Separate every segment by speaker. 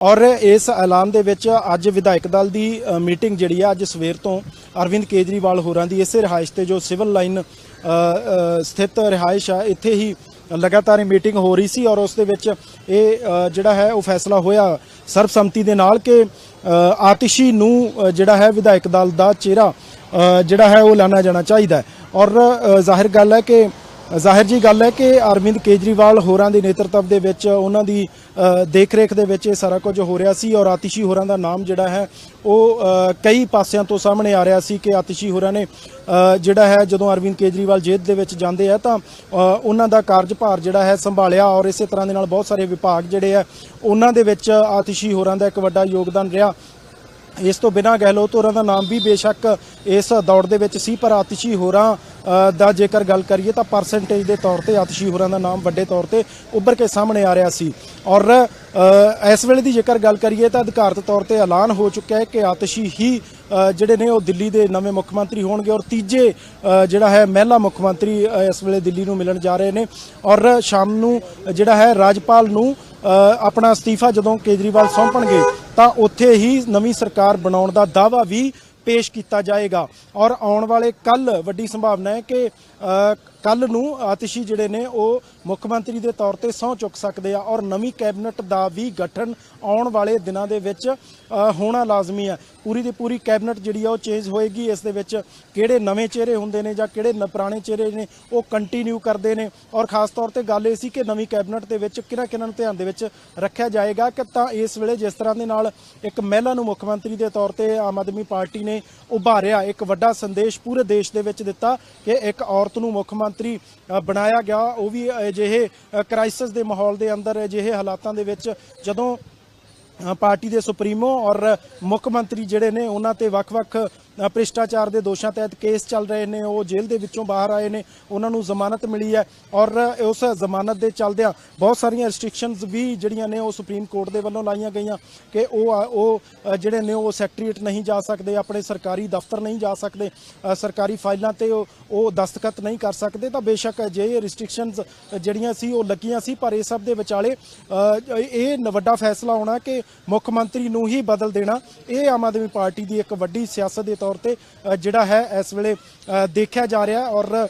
Speaker 1: ਔਰ ਇਸ ਐਲਾਨ ਦੇ ਵਿੱਚ ਅੱਜ ਵਿਧਾਇਕ ਦਲ ਦੀ ਮੀਟਿੰਗ ਜਿਹੜੀ ਆ ਅੱਜ ਸਵੇਰ ਤੋਂ ਅਰਵਿੰਦ ਕੇਜਰੀਵਾਲ ਹੋਰਾਂ ਦੀ ਇਸੇ ਰਿਹਾਇਸ਼ ਤੇ ਜੋ ਸਿਵਲ ਲਾਈਨ ਸਥਿਤ ਰਿਹਾਇਸ਼ ਆ, ਇੱਥੇ ਹੀ ਲਗਾਤਾਰ ਇਹ ਮੀਟਿੰਗ ਹੋ ਰਹੀ ਸੀ ਔਰ ਉਸ ਦੇ ਵਿੱਚ ਇਹ ਜਿਹੜਾ ਹੈ ਉਹ ਫੈਸਲਾ ਹੋਇਆ ਸਰਬਸੰਮਤੀ ਦੇ ਨਾਲ ਕਿ ਆਤਿਸ਼ੀ ਨੂੰ ਜਿਹੜਾ ਹੈ ਵਿਧਾਇਕ ਦਲ ਦਾ ਚਿਹਰਾ ਜਿਹੜਾ ਹੈ ਉਹ ਲਾਣਾ ਜਾਣਾ ਚਾਹੀਦਾ ਔਰ ਜ਼ਾਹਿਰ ਗੱਲ ਹੈ ਕਿ ਜ਼ਾਹਿਰ ਜੀ ਗੱਲ ਹੈ ਕਿ ਅਰਵਿੰਦ ਕੇਜਰੀਵਾਲ ਹੋਰਾਂ ਦੇ ਨੇਤਰਤਵ ਦੇ ਵਿੱਚ ਉਹਨਾਂ ਦੀ ਅ, ਦੇਖਰੇਖ ਦੇ ਵਿੱਚ ਇਹ ਸਾਰਾ ਕੁਝ ਹੋ ਰਿਹਾ ਸੀ ਔਰ ਆਤਿਸ਼ੀ ਹੋਰਾਂ ਦਾ ਨਾਮ ਜਿਹੜਾ ਹੈ ਉਹ ਕਈ ਪਾਸਿਆਂ ਤੋਂ ਸਾਹਮਣੇ ਆ ਰਿਹਾ ਸੀ ਕਿ ਆਤਿਸ਼ੀ ਹੋਰਾਂ ਨੇ ਜਿਹੜਾ ਹੈ ਜਦੋਂ ਅਰਵਿੰਦ ਕੇਜਰੀਵਾਲ ਜੇਲ੍ਹ ਦੇ ਵਿੱਚ ਜਾਂਦੇ ਆ ਤਾਂ ਉਹਨਾਂ ਦਾ ਕਾਰਜਭਾਰ ਜਿਹੜਾ ਹੈ ਸੰਭਾਲਿਆ ਔਰ ਇਸੇ ਤਰ੍ਹਾਂ ਦੇ ਨਾਲ ਬਹੁਤ ਸਾਰੇ ਵਿਭਾਗ ਜਿਹੜੇ ਆ ਉਹਨਾਂ ਦੇ ਵਿੱਚ ਆਤਿਸ਼ੀ ਹੋਰਾਂ ਦਾ ਇੱਕ ਵੱਡਾ ਯੋਗਦਾਨ ਰਿਹਾ। ਇਸ ਤੋਂ ਬਿਨਾਂ ਗਹਿਲੋਤ ਹੋਰਾਂ ਦਾ ਨਾਮ ਵੀ ਬੇਸ਼ੱਕ ਇਸ ਦੌੜ ਦੇ ਵਿੱਚ ਸੀ ਪਰ ਆਤਿਸ਼ੀ ਹੋਰਾਂ ਦਾ ਜੇਕਰ ਗੱਲ ਕਰੀਏ ਤਾਂ ਪਰਸੈਂਟੇਜ ਦੇ ਤੌਰ ਤੇ ਆਤਿਸ਼ੀ ਹੋਰਾਂ ਦਾ ਨਾਮ ਵੱਡੇ ਤੌਰ ਤੇ ਉੱਭਰ ਕੇ ਸਾਹਮਣੇ ਆ ਰਿਹਾ ਸੀ। ਔਰ ਇਸ ਵੇਲੇ ਦੀ ਜੇਕਰ ਗੱਲ ਕਰੀਏ ਤਾਂ ਅਧਿਕਾਰਤ ਤੌਰ ਤੇ ਐਲਾਨ ਹੋ ਚੁੱਕਿਆ ਹੈ ਕਿ ਆਤਿਸ਼ੀ ਹੀ ਜਿਹੜੇ ਨੇ ਉਹ ਦਿੱਲੀ ਦੇ ਨਵੇਂ ਮੁੱਖ ਮੰਤਰੀ ਹੋਣਗੇ ਔਰ ਤੀਜੇ ਜਿਹੜਾ ਹੈ ਮਹਿਲਾ ਮੁੱਖ ਮੰਤਰੀ ਇਸ ਵੇਲੇ ਦਿੱਲੀ ਨੂੰ ਮਿਲਣ ਜਾ ਰਹੇ ਨੇ। ਔਰ ਸ਼ਾਮ ਨੂੰ ਜਿਹੜਾ ਹੈ ਰਾਜਪਾਲ ਨੂੰ ਆਪਣਾ ਅਸਤੀਫਾ ਜਦੋਂ ਕੇਜਰੀਵਾਲ ਸੌਂਪਣਗੇ ਤਾਂ ਉੱਥੇ ਹੀ ਨਵੀਂ ਸਰਕਾਰ ਬਣਾਉਣ ਦਾ ਦਾਅਵਾ ਵੀ ਪੇਸ਼ ਕੀਤਾ ਜਾਏਗਾ। ਔਰ ਆਉਣ ਵਾਲੇ ਕੱਲ ਵੱਡੀ ਸੰਭਾਵਨਾ ਹੈ ਕਿ ਕੱਲ ਨੂੰ ਆਤਿਸ਼ੀ ਜਿਹੜੇ ਨੇ ਉਹ ਮੁੱਖ ਮੰਤਰੀ ਦੇ ਤੌਰ ਤੇ ਸਹੁੰ ਚੁੱਕ ਸਕਦੇ ਆ ਔਰ ਨਵੀਂ ਕੈਬਨਿਟ ਦਾ ਵੀ ਗਠਨ ਆਉਣ ਵਾਲੇ ਦਿਨਾਂ ਦੇ ਵਿੱਚ ਹੋਣਾ ਲਾਜ਼ਮੀ ਹੈ ਪੂਰੀ ਦੀ ਪੂਰੀ ਕੈਬਨਿਟ ਜਿਹੜੀ ਆ ਉਹ ਚੇਂਜ ਹੋਏਗੀ। ਇਸ ਦੇ ਵਿੱਚ ਕਿਹੜੇ ਨਵੇਂ ਚਿਹਰੇ ਹੁੰਦੇ ਨੇ ਜਾਂ ਕਿਹੜੇ ਨ- ਪੁਰਾਣੇ ਚਿਹਰੇ ਨੇ, ਉਹ ਕੰਟੀਨਿਊ ਕਰਦੇ ਨੇ। ਔਰ ਖਾਸ ਤੌਰ ਤੇ ਗੱਲ ਇਹ ਸੀ ਕਿ ਨਵੀਂ ਕੈਬਨਿਟ ਦੇ ਵਿੱਚ ਕਿਹਨਾਂ ਕਿਹਨਾਂ ਨੂੰ ਧਿਆਨ ਦੇ ਵਿੱਚ ਰੱਖਿਆ ਜਾਏਗਾ ਕਿ ਤਾਂ ਇਸ ਵੇਲੇ ਜਿਸ ਤਰ੍ਹਾਂ ਦੇ ਨਾਲ ਇੱਕ ਮਹਿਲਾ ਨੂੰ ਮੁੱਖ ਮੰਤਰੀ ਦੇ ਤੌਰ ਤੇ ਆਮ ਆਦਮੀ ਪਾਰਟੀ ਨੇ ਉਭਾਰਿਆ, ਇੱਕ ਵੱਡਾ ਸੰਦੇਸ਼ ਪੂਰੇ ਦੇਸ਼ ਦੇ ਵਿੱਚ ਦਿੱਤਾ ਕਿ ਇੱਕ ਔਰਤ ਨੂੰ ਮੁੱਖ ਮੰਤਰੀ ਬਣਾਇਆ ਗਿਆ। ਉਹ ਵੀ ਅਜਿਹੇ ਕ੍ਰਾਈਸਿਸ ਦੇ ਮਾਹੌਲ ਦੇ ਅੰਦਰ ਅਜਿਹੇ ਹਾਲਾਤਾਂ ਦੇ ਵਿੱਚ ਜਦੋਂ ਪਾਰਟੀ ਦੇ ਸੁਪਰੀਮੋ ਔਰ ਮੁੱਖ ਮੰਤਰੀ ਜਿਹੜੇ ਨੇ ਉਹਨਾਂ ਤੇ ਵੱਖ-ਵੱਖ ਭ੍ਰਿਸ਼ਟਾਚਾਰ ਦੇ ਦੋਸ਼ਾਂ ਤਹਿਤ ਕੇਸ ਚੱਲ ਰਹੇ ਨੇ, ਉਹ ਜੇਲ੍ਹ ਦੇ ਵਿੱਚੋਂ ਬਾਹਰ ਆਏ ਨੇ, ਉਹਨਾਂ ਨੂੰ ਜ਼ਮਾਨਤ ਮਿਲੀ ਹੈ ਔਰ ਉਸ ਜ਼ਮਾਨਤ ਦੇ ਚੱਲਦਿਆਂ ਬਹੁਤ ਸਾਰੀਆਂ ਰੈਸਟ੍ਰਿਕਸ਼ਨਸ ਵੀ ਜਿਹੜੀਆਂ ਨੇ ਉਹ ਸੁਪਰੀਮ ਕੋਰਟ ਦੇ ਵੱਲੋਂ ਲਾਈਆਂ ਗਈਆਂ ਕਿ ਉਹ ਉਹ ਜਿਹੜੇ ਨੇ ਉਹ ਸੈਕਟਰੀਏਟ ਨਹੀਂ ਜਾ ਸਕਦੇ, ਆਪਣੇ ਸਰਕਾਰੀ ਦਫ਼ਤਰ ਨਹੀਂ ਜਾ ਸਕਦੇ ਸਰਕਾਰੀ ਫਾਈਲਾਂ ਤੇ ਉਹ ਦਸਤਖਤ ਨਹੀਂ ਕਰ ਸਕਦੇ, ਤਾਂ ਬੇਸ਼ੱਕ ਜੇ ਰੈਸਟ੍ਰਿਕਸ਼ਨਸ ਜਿਹੜੀਆਂ ਸੀ ਉਹ ਲੱਗੀਆਂ ਸੀ, ਪਰ ਇਹ ਸਭ ਦੇ ਵਿਚਾਲੇ ਇਹ ਵੱਡਾ ਫੈਸਲਾ ਹੋਣਾ ਕਿ ਮੁੱਖ ਮੰਤਰੀ ਨੂੰ ਹੀ ਬਦਲ ਦੇਣਾ, ਇਹ ਆਮ ਆਦਮੀ ਪਾਰਟੀ ਦੀ ਇੱਕ ਵੱਡੀ ਸਿਆਸਤ ਦੇ ਤੌਰ ਤੇ ਜਿਹੜਾ ਹੈ, ਇਸ ਵੇਲੇ ਦੇਖਿਆ ਜਾ ਰਿਹਾ ਔਰ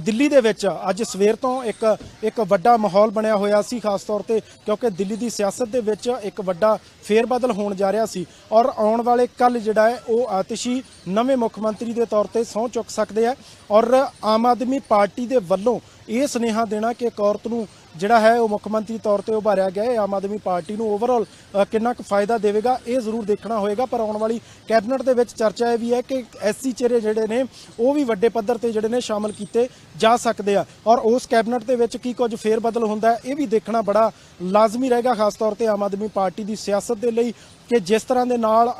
Speaker 1: ਦਿੱਲੀ ਦੇ ਵਿੱਚ ਅੱਜ ਸਵੇਰ ਤੋਂ ਇੱਕ ਇੱਕ ਵੱਡਾ ਮਾਹੌਲ ਬਣਿਆ ਹੋਇਆ ਸੀ ਖਾਸ ਤੌਰ ਤੇ, ਕਿਉਂਕਿ ਦਿੱਲੀ ਦੀ ਸਿਆਸਤ ਦੇ ਵਿੱਚ ਇੱਕ ਵੱਡਾ ਫੇਰਬਦਲ ਹੋਣ ਜਾ ਰਿਹਾ ਸੀ ਔਰ ਆਉਣ ਵਾਲੇ ਕੱਲ ਜਿਹੜਾ ਹੈ, ਉਹ ਆਤਿਸ਼ੀ ਨਵੇਂ ਮੁੱਖ ਮੰਤਰੀ ਦੇ ਤੌਰ ਤੇ ਸਹੁੰ ਚੁੱਕ ਸਕਦੇ ਆ ਔਰ ਆਮ ਆਦਮੀ ਪਾਰਟੀ ਦੇ ਵੱਲੋਂ ਇਹ ਸੁਨੇਹਾ ਦੇਣਾ ਕਿ ਇੱਕ ਔਰਤ ਨੂੰ ਜਿਹੜਾ ਹੈ ਉਹ ਮੁੱਖ ਮੰਤਰੀ ਤੌਰ ਤੇ ਉਭਾਰਿਆ ਗਿਆ ਹੈ। ਆਮ ਆਦਮੀ ਪਾਰਟੀ ਨੂੰ ਓਵਰਆਲ ਕਿੰਨਾ ਕੁ ਫਾਇਦਾ ਦੇਵੇਗਾ ਇਹ ਜ਼ਰੂਰ ਦੇਖਣਾ ਹੋਏਗਾ, ਪਰ ਆਉਣ ਵਾਲੀ ਕੈਬਨਿਟ ਦੇ ਵਿੱਚ ਚਰਚਾ ਇਹ ਵੀ ਹੈ ਕਿ ਐਸਸੀ ਚਿਹਰੇ ਜਿਹੜੇ ਨੇ, ਉਹ ਵੀ ਵੱਡੇ ਪੱਧਰ ਤੇ ਜਿਹੜੇ ਨੇ ਸ਼ਾਮਲ ਕੀਤੇ ਜਾ ਸਕਦੇ ਆ। ਔਰ ਉਸ ਕੈਬਨਿਟ ਦੇ ਵਿੱਚ ਕੀ ਕੁਝ ਫੇਰ ਬਦਲ ਹੁੰਦਾ ਇਹ ਵੀ ਦੇਖਣਾ ਬੜਾ ਲਾਜ਼ਮੀ ਰਹੇਗਾ, ਖਾਸ ਤੌਰ ਤੇ ਆਮ ਆਦਮੀ ਪਾਰਟੀ ਦੀ ਸਿਆਸਤ ਦੇ ਲਈ ਕਿ ਜਿਸ ਤਰ੍ਹਾਂ ਦੇ ਨਾਲ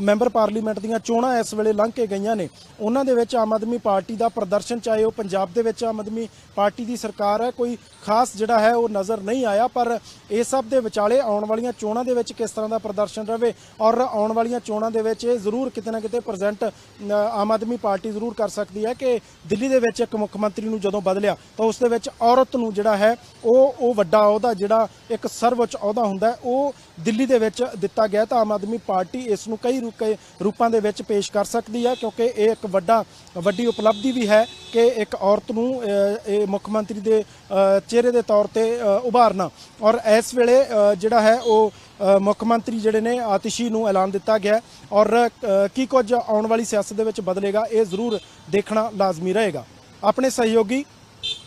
Speaker 1: ਮੈਂਬਰ ਪਾਰਲੀਮੈਂਟ ਦੀਆਂ ਚੋਣਾਂ ਇਸ ਵੇਲੇ ਲੰਘ ਕੇ ਗਈਆਂ ਨੇ, ਉਹਨਾਂ ਦੇ ਵਿੱਚ ਆਮ ਆਦਮੀ ਪਾਰਟੀ ਦਾ ਪ੍ਰਦਰਸ਼ਨ, ਚਾਹੇ ਉਹ ਪੰਜਾਬ ਦੇ ਵਿੱਚ ਆਮ ਆਦਮੀ ਪਾਰਟੀ ਦੀ ਸਰਕਾਰ ਹੈ, ਕੋਈ ਖਾਸ ਜਿਹੜਾ ਹੈ ਉਹ ਨਜ਼ਰ ਨਹੀਂ ਆਇਆ, ਪਰ ਇਹ ਸਭ ਦੇ ਵਿਚਾਲੇ ਆਉਣ ਵਾਲੀਆਂ ਚੋਣਾਂ ਦੇ ਵਿੱਚ ਕਿਸ ਤਰ੍ਹਾਂ ਦਾ ਪ੍ਰਦਰਸ਼ਨ ਰਵੇ ਔਰ ਆਉਣ ਵਾਲੀਆਂ ਚੋਣਾਂ ਦੇ ਵਿੱਚ ਇਹ ਜ਼ਰੂਰ ਕਿਤੇ ਨਾ ਕਿਤੇ ਪ੍ਰੈਜ਼ੈਂਟ ਆਮ ਆਦਮੀ ਪਾਰਟੀ ਜ਼ਰੂਰ ਕਰ ਸਕਦੀ ਹੈ ਕਿ ਦਿੱਲੀ ਦੇ ਵਿੱਚ ਇੱਕ ਮੁੱਖ ਮੰਤਰੀ ਨੂੰ ਜਦੋਂ ਬਦਲਿਆ ਤਾਂ ਉਸ ਦੇ ਵਿੱਚ ਔਰਤ ਨੂੰ ਜਿਹੜਾ ਹੈ ਉਹ ਉਹ ਵੱਡਾ ਅਹੁਦਾ ਜਿਹੜਾ ਇੱਕ ਸਰਵਉੱਚ ਅਹੁਦਾ ਹੁੰਦਾ ਉਹ ਦਿੱਲੀ ਦੇ ਵਿੱਚ ਦਿੱਤਾ ਗਿਆ ਤਾਂ ਆਮ ਆਦਮੀ ਪਾਰਟੀ ਇਸ ਨੂੰ ਕਈ ਰੂਕੇ- ਰੂਪਾਂ ਦੇ ਵਿੱਚ ਪੇਸ਼ ਕਰ ਸਕਦੀ ਹੈ ਕਿਉਂਕਿ ਇਹ ਇੱਕ ਵੱਡਾ, ਵੱਡੀ ਉਪਲਬਧੀ ਵੀ ਹੈ ਕਿ ਇੱਕ ਔਰਤ ਨੂੰ ਇਹ ਮੁੱਖ ਮੰਤਰੀ ਦੇ ਚਿਹਰੇ ਦੇ ਤੌਰ ਤੇ ਅ, ਉਭਾਰਨਾ। ਔਰ ਇਸ ਵੇਲੇ ਅ, ਜਿਹੜਾ ਹੈ ਉਹ ਅ, ਮੁੱਖ ਮੰਤਰੀ ਜਿਹੜੇ ਨੇ ਆਤਿਸ਼ੀ ਨੂੰ ਐਲਾਨ ਦਿੱਤਾ ਗਿਆ ਔਰ ਕੀ ਕੁਝ ਆਉਣ ਵਾਲੀ ਸਿਆਸਤ ਦੇ ਵਿੱਚ ਬਦਲੇਗਾ ਇਹ ਜ਼ਰੂਰ ਦੇਖਣਾ ਲਾਜ਼ਮੀ ਰਹੇਗਾ। ਆਪਣੇ ਸਹਿਯੋਗੀ